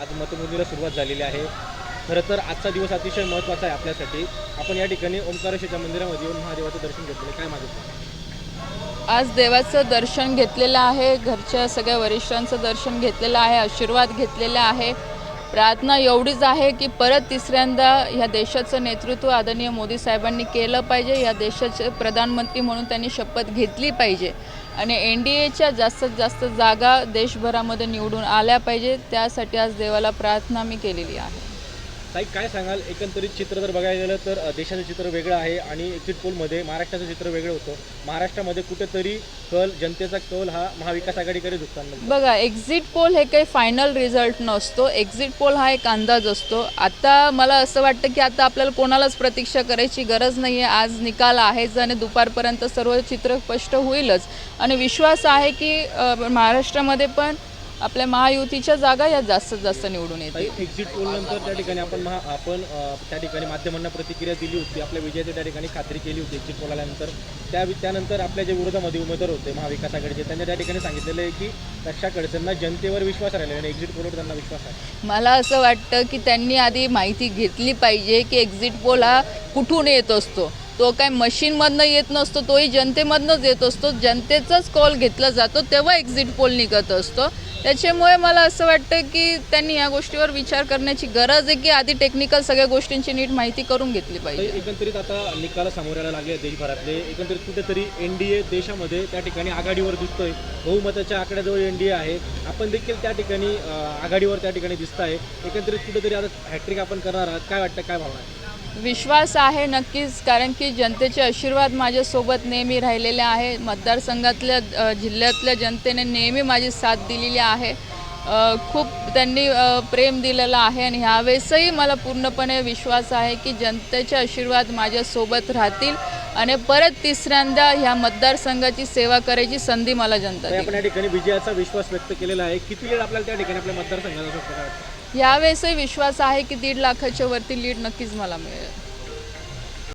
आज मतमोजणीला सुरुवात झालेली आहे. खरं तर आजचा दिवस अतिशय महत्त्वाचा आहे आपल्यासाठी. आपण या ठिकाणी ओंकारेश्वरच्या मंदिरामध्ये येऊन महादेवाचं दर्शन घेतलेलं काय मागितलं आज देवाचं दर्शन घेतलेलं आहे. घरच्या सगळ्या वरिष्ठांचं दर्शन घेतलेलं आहे. आशीर्वाद घेतलेला आहे. प्रार्थना एवढीच आहे की परत तिसऱ्यांदा ह्या देशाचं नेतृत्व आदरणीय मोदी साहेबांनी केलं पाहिजे या देशाचे प्रधानमंत्री म्हणून त्यांनी शपथ घेतली पाहिजे. आणि एन डी एच्या जास्तीत जास्त जागा देशभरामध्ये निवडून आल्या पाहिजे त्यासाठी आज देवाला प्रार्थना मी केलेली आहे. ताई काय सांगाल? एकंदरीत चित्र जर बघायला गेलं तर देशाचं चित्र वेगळं आहे आणि एक्झिट पोलमध्ये महाराष्ट्राचं चित्र वेगळं होतं. महाराष्ट्रामध्ये कुठेतरी कल जनतेचा कल हा महाविकास आघाडीकडे झुकताना बघा एक्झिट पोल हे काही फायनल रिझल्ट नसतो. एक्झिट पोल हा एक अंदाज असतो. आता मला असं वाटतं की आता आपल्याला कोणालाच प्रतीक्षा करायची गरज नाही आहे आज निकाल आहेच आणि दुपारपर्यंत सर्व चित्र स्पष्ट होईलच. आणि विश्वास आहे की महाराष्ट्रामध्ये पण आपल्या महायुतीच्या जागा या जास्तीत जास्त निवडून येतील. एक्झिट पोल नंतर त्या ठिकाणी आपण महा आपण अ, त्या ठिकाणी माध्यमांना प्रतिक्रिया दिली होती. आपल्या विजयाची त्या ठिकाणी खात्री केली होती एक्झिट पोल आल्यानंतर. त्या त्यानंतर आपल्या जे विरोधामध्ये उमेदवार होते महाविकास आघाडीचे त्यांनी त्या ठिकाणी सांगितलेलं आहे की रक्षा खडसेंना जनतेवर विश्वास राहिला आणि एक्झिट पोलवर त्यांना विश्वास आहे. मला असं वाटतं की त्यांनी आधी माहिती घेतली पाहिजे की एक्झिट पोल हा कुठून येत असतो. तो काय मशीनमधनं येत नसतो तोही जनतेमधनंच येत असतो. जनतेचाच कॉल घेतला जातो तेव्हा एक्झिट पोल निघत असतो. त्याच्यामुळे मला असं वाटतं की त्यांनी या गोष्टीवर विचार करण्याची गरज आहे की आधी टेक्निकल सगळ्या गोष्टींची नीट माहिती करून घेतली पाहिजे. एकंदरीत आता निकाल समोर यायला लागले देशभरातले. एकंदरीत कुठेतरी एन डी ए देशामध्ये त्या ठिकाणी आघाडीवर दिसतोय. बहुमताच्या आकड्याजवळ एन डी ए आहे. आपण देखील त्या ठिकाणी आघाडीवर त्या ठिकाणी दिसत आहे एकंदरीत कुठेतरी आता हॅट्रिक आपण करणार आहात. काय वाटतं? काय भावना आहे? विश्वास आहे नक्कीच कारण की जनतेचे आशीर्वाद माझ्यासोबत नेहमी राहिलेले आहे. मतदारसंघातल्या जिल्ह्यातल्या जनतेने नेहमी माझी साथ दिलेली आहे. खूप त्यांनी प्रेम दिलेलं आहे आणि ह्यावेळेसही मला पूर्णपणे विश्वास आहे की जनतेचे आशीर्वाद माझ्यासोबत राहतील. आणि परत तिसऱ्यांदा ह्या मतदारसंघाची सेवा करायची संधी मला जनता आपण या ठिकाणी विजयाचा विश्वास व्यक्त केलेला आहे. किती वेळ आपल्याला त्या ठिकाणी आपल्या मतदारसंघाचा? यावेळेसही विश्वास आहे की दीड लाखाच्या वरती लीड नक्कीच मला मिळेल.